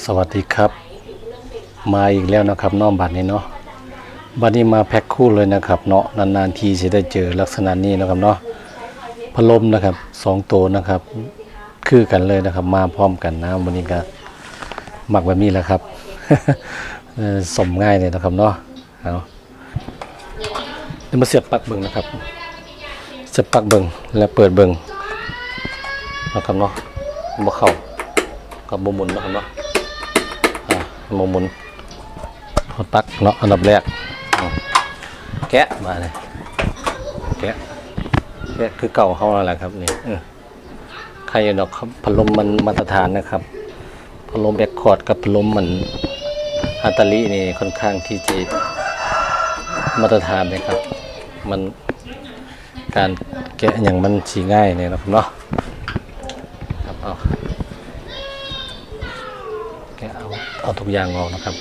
สวัสดีครับ มาอีกแล้วนะครับน้องบัตรนี้เนาะบัตรนี้มาแพ็คคู่เลยนะครับเนาะนานๆทีจะได้เจอลักษณะนี้นะครับเนาะพัดลมนะครับสองตัวนะครับ คือกันเลยนะครับ มาพร้อมกันนะวันนี้ก็หมักแบบนี้แหละครับสมง่ายเลยนะครับเนาะเอาเดี๋ยวมาเสียบปลั๊กเบิ่งนะครับ เสียบปลั๊กเบิ่งแล้วเปิดเบิ่งนะครับเนาะบ่เข้ากับบ่หมุนนะครับเนาะ โมหมุนพอตักเนาะอันดับแรก แกะมาเลยแกะแกะคือเก่าเขาแล้วแหละครับนี่เออใครดอกครับพัดลมมันมาตรฐานนะครับพัดลมแบคคอร์ดกับพัดลมมันอัตาลีนี่ค่อนข้างที่จะมาตรฐานนะครับ มันการแกะอย่างมันสีง่ายเนี่ยนะครับเนาะครับเอา แกะ เอาทุกอย่างออกนะครับ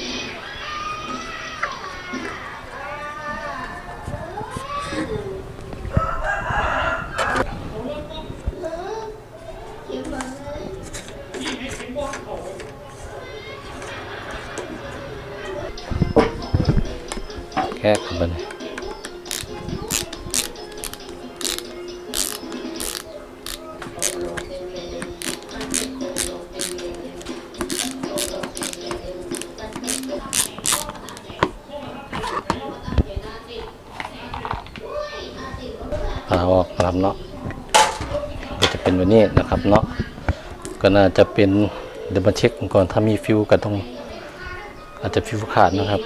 แกะกันไปเลย เอาออกครับเนาะก็จะเป็นแบบนี้นะครับเนาะก็น่าจะเป็นเดี๋ยวมาเช็คก่อนถ้ามีฟิวก็ต้องอาจจะฟิวขาดนะครับ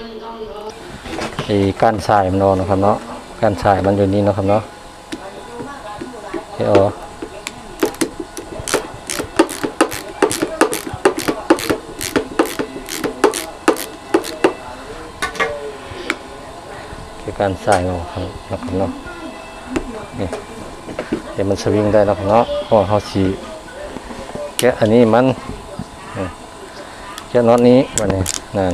ไอ้ก้านทรายมันนอนนะครับเนาะก้านทรายมันอยู่นี่นะครับเนาะเดี๋ยวคือการทรายเอาครับนะครับเนาะ นี่เดี๋ยวมันสวิงได้แล้วเนาะเพราะเขาสีแกะอันนี้มันแกะน็อตนี้วันนี้นั่น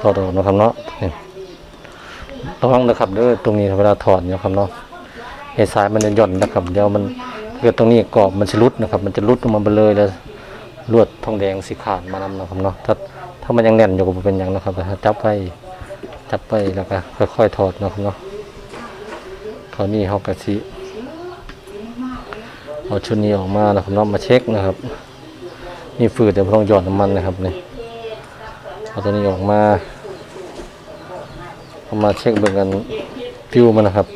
ถอดออกนะครับเนาะนี่ระวังนะครับเด้อตรงนี้เวลาถอดนะครับเนาะไอ้สายมันจะหย่อนนะครับเดี๋ยวมันเกิดตรงนี้กรอบมันจะรุดนะครับ มันจะรุดลงมาไปเลยแล้วลวดทองแดงสีขาดมานำนะครับเนาะถ้าถ้ามันยังแน่นอยู่ก็เป็นอย่างนะครับแต่ถ้าจับไปจับไปแล้วก็ค่อยๆถอดนะครับเนาะคราวนี้เขากะสิเอาชุดนี้ออกมานะครับเนาะมาเช็คนะครับ นี่ฝืดเดี๋ยวต้องหยอดน้ำมันนะครับนี่ เอาตัวนี้ออกมาเอามาเช็คเบิ่งกันฟิวมันนะครับ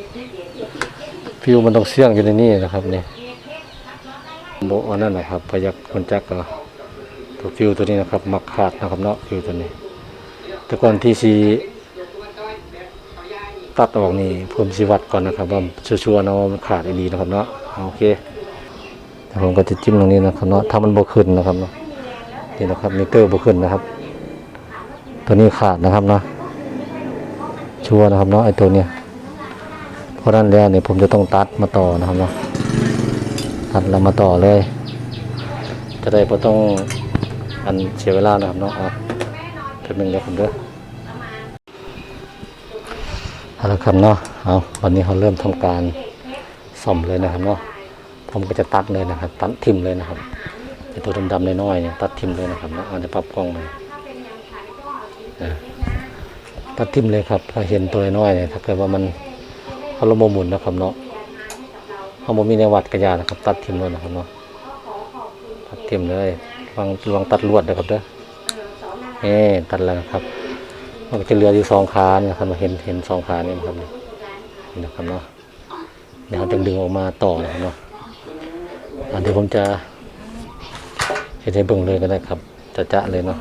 ฟิวมันต้องเสี่ยงอยู่ในนี้นะครับนี่โบอันนั้นนะครับพยักคนจักก็ตัวฟิวตัวนี้นะครับ มักขาดนะครับเนาะฟิวตัวนี้ แต่ก่อนที่สีตัดออกนี่ผมสิวัดก่อนนะครับว่าชัวร์ๆนะว่ามันขาดดีนะครับเนาะโอเคแต่ผมก็จะจิ้มตรงนี้นะครับเนาะถ้ามันโบขึ้นนะครับเนาะนี่นะครับมิเตอร์โบขึ้นนะครับ ตัวนี้ขาดนะครับเนาะชัวนะครับเนาะไอตัวเนี้ยเพราะนั้นแล้วเนี่ยผมจะต้องตัดมาต่อนะครับเนาะตัดแล้วมาต่อเลย จะได้ไม่ต้องอันเสียเวลานะครับเนาะเอาเป็นหนึ่งเดียวผมเด้อเอาละครับเนาะเอาวันนี้เขาเริ่มทำการซ่อมเลยนะครับเนาะผมก็จะตัดเลยนะครับ ตัดทิมเลยนะครับไอตัวดำๆน้อยๆเนี่ยตัดทิมเลยนะครับเนาะเอาจะปรับกล้องเลย ตัดทิมเลยครับ ถ้าเห็นตัวน้อยเนี่ยถ้าเกิดว่ามันเขาลมหมุนนะครับเนาะเขาบ่มีในวัดกระยานะครับ ตัดทิมเลยนะครับเนาะตัดทิมเลยลองลองตัดลวดนะครับเด้อนี่ตัดแล้วนะครับมันจะเหลืออยู่สองขานะครับเห็นเห็นสองขานี่นะครับนี่นะครับเนาะเดี๋ยวเราจะดึงออกมาต่อนะครับเนาะอะเดี๋ยวผมจะเห็นให้เบิ่งเลยก็ได้ครับจะจะเลยเนาะ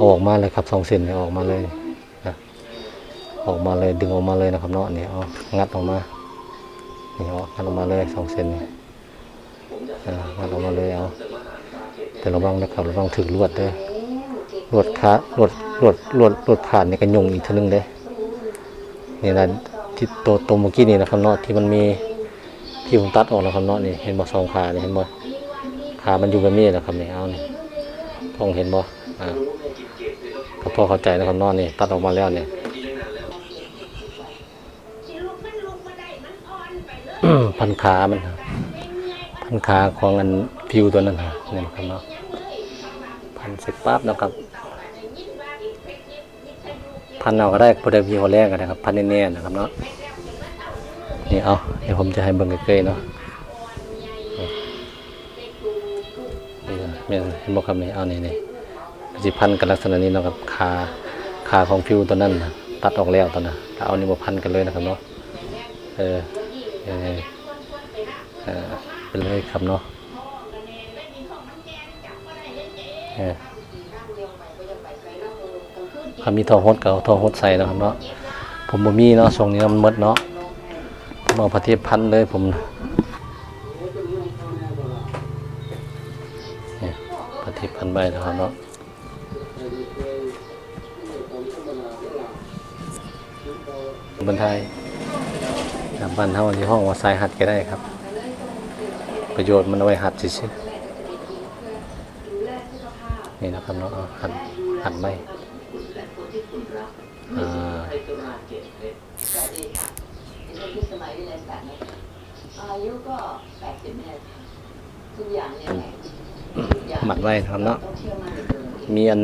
เอาออกมาเลยครับสองเส้นเนี่ยออกมาเลยนะออกมาเลยดึงออกมาเลยนะครับเนาะนี่เอางัดออกมานี่เอางัดออกมาเลยสองเส้นนี่อ่างัดออกมาเลยเอาแต่ระวังนะครับระวังถึงลวดเด้อลวดขาลวดลวดลวดลวดขาดนี่ก็ยงอีกทีนึงเด้นี่นะที่ตัวตัวเมื่อกี้นี่นะครับเนาะที่มันมีที่ผมตัดออกนะครับเนาะนี่เห็นบ่สองขาเนี่ยเห็นบ่ขามันอยู่แบบนี้นะครับเนี่ยเอานี่พองเห็นบ่อ่า ก็พอเข้าใจนะครับเนาะนี่ตัดออกมาแล้วเนี่ยพันขามันครับพันขาของอันผิวตัวนั้นนะนี่นะครับเนาะพันเสร็จปั๊บนะครับ พันเอาก็ได้พอได้พี่คนแรกก็ได้ครับ พันแน่ๆนะครับเนาะนี่เอาเดี๋ยวผมจะให้เบิ่งใกล้ๆเนาะนี่นะแม่นเห็นบอกครับนี่เอานี่นี่ สิพันกันลักษณะนี้เนาะครับขาขาของผิวตัวนั้นนะตัดออกแล้วตอนนั้นเอานี่มาพันกันเลยนะครับเนาะเออเออเออเป็นเลยครับเนาะเออถ้ามีทอฮดก็เอาทอฮดใส่นะครับเนาะผมบ่มีเนาะช่วงนี้มันมดเนาะผมเอาประเทศพันเลยผมเนี่ยประเทศพันใบนะครับเนาะ บันไทยครับบ้านเฮาที่ห้องว่าสายหัดก็ได้ครับ ประโยชน์มันเอาไว้หัดซื่อนี่นะครับเนาะเอาหัดหัดไม่อายุก็แปดสิบเนี่ยทุกอย่างเนี่ยหมัดไว้ครับเนาะต้องเชื่อมั่นในตัวเองมีอัน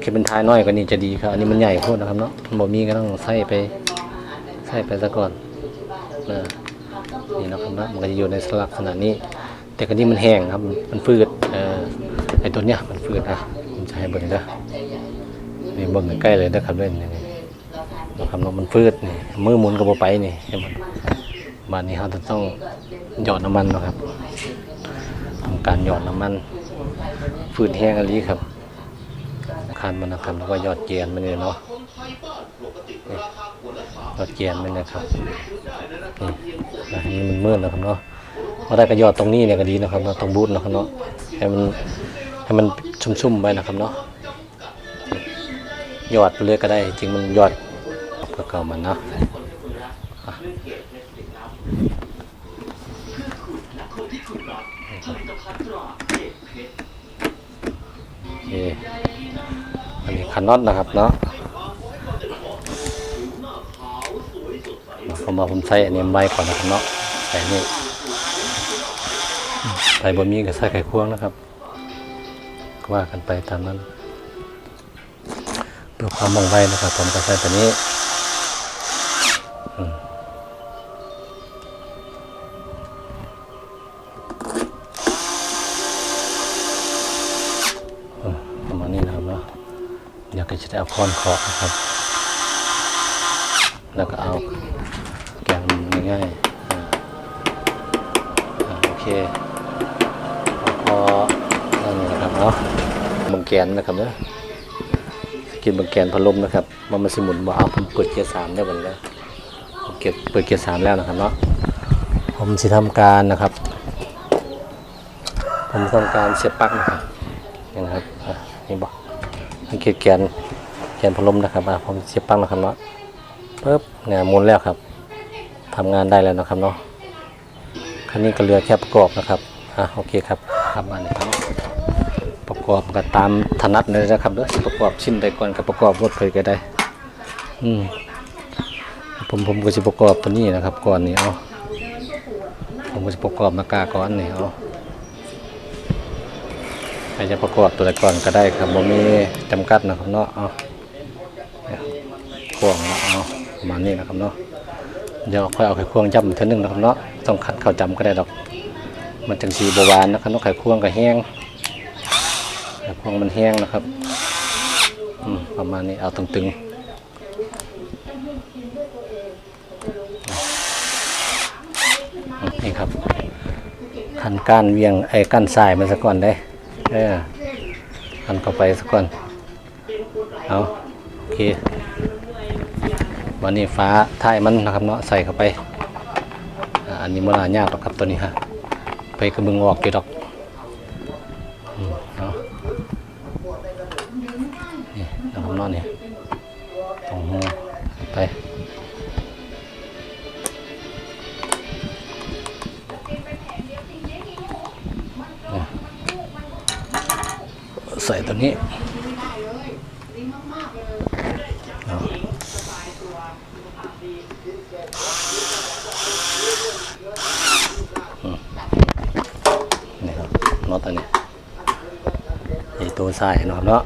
เคเป็นท้ายน้อยกว่านี้จะดีครับ อันนี้มันใหญ่โพดนะครับเนาะมันบ่มีก็ต้องใส่ไป ใส่ไปซะก่อนนะนี่นะครับนะมันก็จะอยู่ในสลักษณะนี้ แต่ก็นี่มันแห้งครับ มันฟืดเอ่อไอตัวเนี้ยมันฟืดอะผมจะให้เบิ่งเด้อนี่เบิ่งใกล้เลยนะครับเล่นนี่นะครับเนาะมันฟืดนี่มือหมุนก็บไปนี่เห็นบ่บ้านนี้เราจะต้องหยอดน้ำมันนะครับทำการหยอดน้ำมันฟืดแห้งอันนี้ครับคันมันนะครับแล้วก็ยอดเกียนมันเลยเนาะ อดเกียนมันนะครับนี่นี่มันมืดนะครับเนาะพอได้ก็ยอดตรงนี้เนี่ยก็ดีนะครับเนาะตรงบูทนะครับเนาะให้มันให้มันชุ่มๆไปนะครับเนาะยอดไปเลยก็ได้ จริงมันยอดเก่ามันเนาะอันนี้คันน็อตนะครับเนาะ ผมมาผมใส่อันนี้ใบก่อนนะครับเนาะใส่นี่ใส่บะหมี่กับใส่ไข่ควงนะครับว่ากันไปตามนั้นเพื่อความว่องไว้นะครับผมก็ใส่ตัวนี้ประมาณนี้นะครับเนาะเดี๋ยวก็จะได้เอาค้อนเคาะนะครับ แล้วก็เอา ง่ายๆโอเคพอนั่นนะครับเนาะบังแกนนะครับเนาะกินบังแกนพัดลมนะครับมันมันสมุนบ่เอาผมเปิดเกียร์สามได้บัดแล้วผมเก็บเปิดเกียร์สามแล้วนะครับเนาะผมสิทำการนะครับ ผมทำการเสียบปลั๊กนะครับนี่นะครับนี่บอกสังเกตแกนแกนพัดลมนะครับอะผมเสียบปลั๊กนะครับเนาะปึ๊บเนี่ยหมุนแล้วครับ ทำงานได้แล้วนะครับเนาะคันนี้ก็เหลือแค่ประกอบนะครับอะโอเคครับครับมาเลยครับประกอบก็ตามถนัดเลยนะครับเด้อประกอบชิ้นใดก่อนกับประกอบรถไปก็ได้ อืมผมผมก็จะประกอบตัวนี้นะครับ ก่อนนี่เอาผมก็จะประกอบนากากก่อนนี่เอาใครจะประกอบตัวใดก่อนก็ได้ครับผมมีจำกัดนะครับเนาะเอาควงเนาะเอาประมาณนี้นะครับเนาะ เดี๋ยวค่อยเอาไข่ควงย่ำเท่านึงนะครับเนาะต้องขัดเข้าจำก็ได้ดอก มันจังสีบวานนะครับเนาะไข่ควงก็แห้งไข่ควงมันแห้งนะครับอืมประมาณนี้เอาตึงๆอืมนี่ครับขันก้านเวียงไอ้ก้านสายมันสักก่อนได้เออขันเข้าไปสักก่อนเอาโอเค วันนี้ฟ้าท้ายมันนะครับเนาะใส่เข้าไปอันนี้มันายากหรอกครับตัวนี้ฮะไปกระเบื้องออกอยู่ดอกนี่นะครับนอนนี่ตรงหัวไปใส่ตัวนี้ ครับน็อตอันนี้ไอตัวสายเนาะเนาะ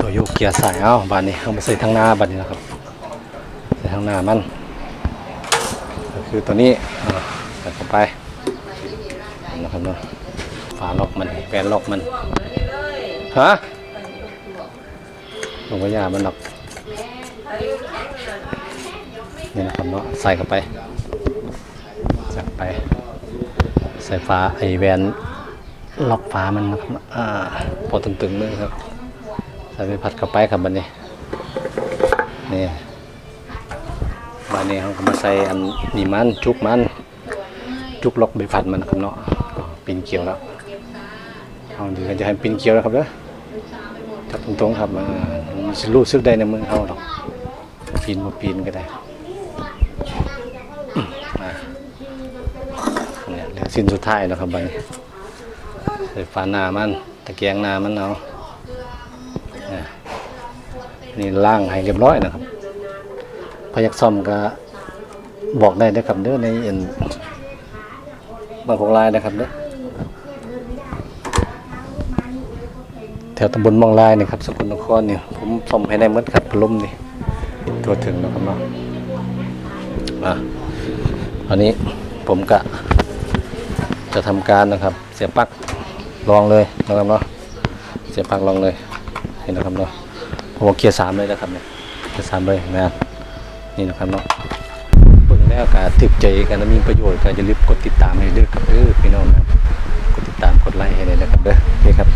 ตัวโยกเกียร์สายเอาบานนี้เอามาใส่ทางหน้าบานนี้นะครับใส่ทางหน้ามันก็คือตัวนี้ใส่เข้าไปนะครับเนาะฝาล็อกมันแปนล็อกมันฮะลงกระยามันหนักนี่นะครับเนาะใส่เข้าไปใส่เข้าไป ใส่ฝาไอแวนล็อกฝามันนะครับอ่าพอตึงๆเลยครับใส่ไปพัดเข้าไปครับบันนี้นี่บานนี้เขาก็มาใส่อันนี่มันจุกมันจุกล็อกใบพัดมันนะครับเนาะปีนเกี่ยวแล้วเอาเดี๋ยวจะให้ปีนเกี่ยวแล้วครับเด้อจับตรงๆครับมามันสิรู้สึกได้ในมือเขาหรอกปีนมาปีนก็ได้อืมมาเนี่ยเหลือ สิ้นสุดท้ายแล้วครับใบนี้ใส่ฝาหนามันตะแกรงหนามันเอาเนี่ล่างให้เรียบร้อยนะครับ พยักซ่อมก็บอกได้นะครับเด้อในเอ็นบางของลายนะครับเด้อแถวตำบลมองลายนะครับสกลนครเนี่ยผมซ่อมให้ได้หมดครับพลุมนี่ตัวถึงนะครับเนาะอะอันนี้ผมกะ จะทำการนะครับ เสียบปลั๊กลองเลยนะครับเนาะเสียบปลั๊กลองเลยเห็นนะครับเนาะผมเอาเกียร์สามเลยนะครับเนี่ยเกียร์สามเลยนะนนี่นะครับเนาะเบิ่งแล้วกาถึกใจกันและมีประโยชน์ก็อย่าลืมกดติดตามให้เด้อครับเออพี่น้องนะกดติดตามกดไลค์ให้เลยนะครับเด้อโอเคครับ